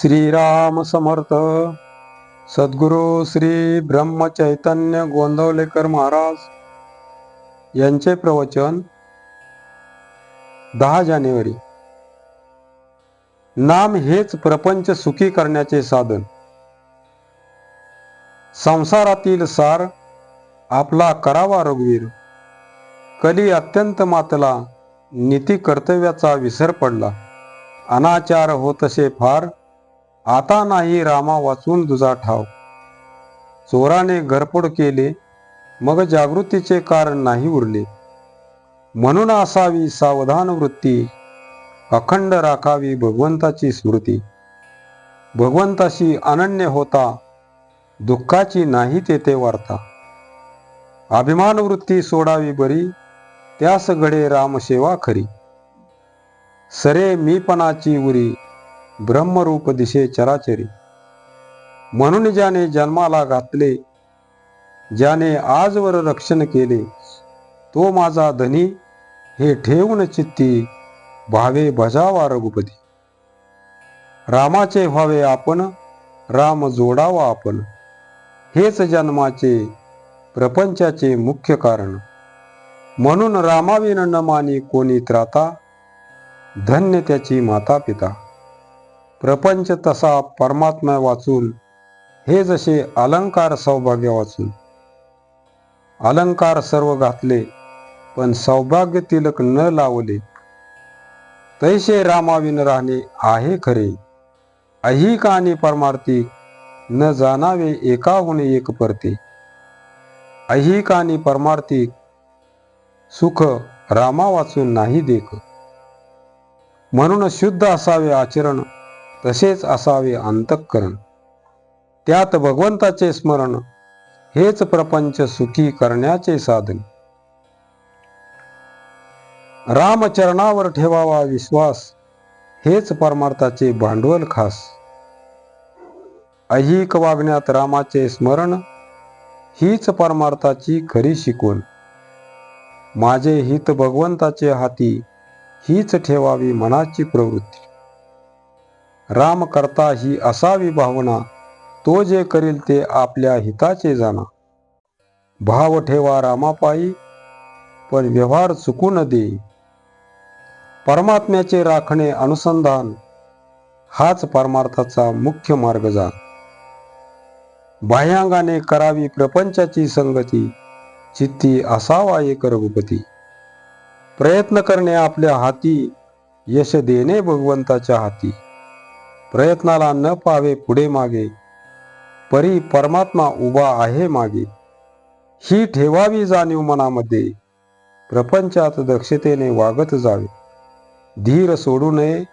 श्रीराम समर्थ सद्गुरू श्री ब्रह्म चैतन्य गोंदवलेकर महाराज यांचे प्रवचन दहा जानेवारी. नाम हेच प्रपंच सुखी करण्याचे साधन. संसारातील सार आपला करावा रघुवीर. कली अत्यंत मातला नीती कर्तव्याचा विसर पडला. अनाचार होतसे फार आता नाही रामा वाचून तुझा ठाव. चोराने घरपोड केले मग जागृतीचे कारण नाही उरले. म्हणून असावी सावधान वृत्ती अखंड राखावी भगवंताची स्मृती. भगवंताशी अनन्य होता दुःखाची नाही तेथे वार्ता. अभिमान वृत्ती सोडावी बरी त्यास घडे रामसेवा खरी. सरे मीपणाची उरी ब्रह्मरूप दिशे चराचरी. म्हणून ज्याने जन्माला घातले ज्याने आजवर रक्षण केले तो माझा धनी हे ठेवून चित्ती भावे भजावा रघुपती. रामाचे व्हावे आपण राम जोडावा आपण. हेच जन्माचे प्रपंचाचे मुख्य कारण. म्हणून रामाविन न मानी कोणी त्राता धन्य त्याची माता पिता प्रपंच तसा परमात्मा वाचून हे जसे अलंकार सौभाग्य वाचून. अलंकार सर्व घातले पण सौभाग्य तिलक न लावले. तैसे रामाविन राहणे आहे खरे. अहिक आणि परमार्थी न जाणावे एका होणे एक परते. अहिक आणि परमार्थी सुख रामा वाचून नाही देख. म्हणून शुद्ध असावे आचरण तसेच असावे अंतःकरण. त्यात भगवंताचे स्मरण हेच प्रपंच सुखी करण्याचे साधन. रामचरणावर ठेवावा विश्वास हेच परमार्थाचे भांडवल खास. अहिक वागण्यात रामाचे स्मरण हीच परमार्थाची खरी शिकवण. माझे हित भगवंताचे हाती हीच ठेवावी मनाची प्रवृत्ती. राम करता ही असावी भावना तो जे करील ते आपल्या हिताचे जाणा. भाव ठेवा रामापायी पण व्यवहार चुकू न दे. परमात्म्याचे राखणे अनुसंधान हाच परमार्थाचा मुख्य मार्ग जा. बाह्यांगाने करावी प्रपंचाची संगती चित्ती असावा एक रघुपती. प्रयत्न करणे आपल्या हाती यश देणे भगवंताच्या हाती. प्रयत्नाला न पावे पुढे मागे परी परमात्मा उभा आहे मागे. ही ठेवावी जाणीव मनामध्ये प्रपंचात दक्षतेने वागत जावे. धीर सोडू नये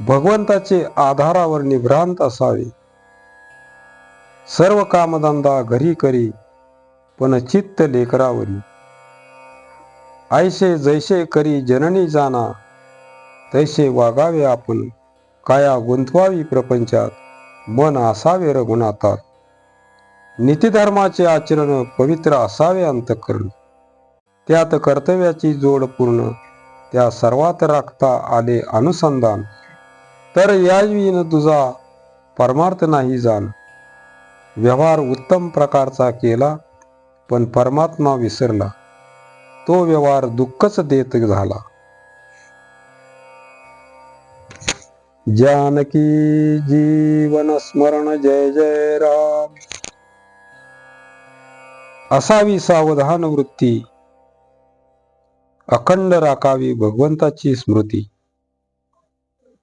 भगवंताचे आधारावर निभ्रांत असावे. सर्व कामधंदा घरी करी पण चित्त लेकरावरी. ऐसे जैसे करी जननी जाना तैसे वागावे आपण. काया गुंतवावी प्रपंचात मन असावे रघुनाथात. नीतिधर्माचे आचरण पवित्र असावे अंतकरण. त्यात कर्तव्याची जोड पूर्ण त्या सर्वात राखता आले अनुसंधान. तर याविन तुझा परमार्थ नाही जाण. व्यवहार उत्तम प्रकारचा केला पण परमात्मा विसरला. तो व्यवहार दुःखच देत झाला. जानकी जीवन स्मरण जय जय राम. असावी सावधान वृत्ती. अखंड राखावी भगवंताची स्मृती.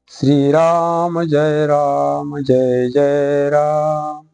श्रीराम जय राम जय जय राम.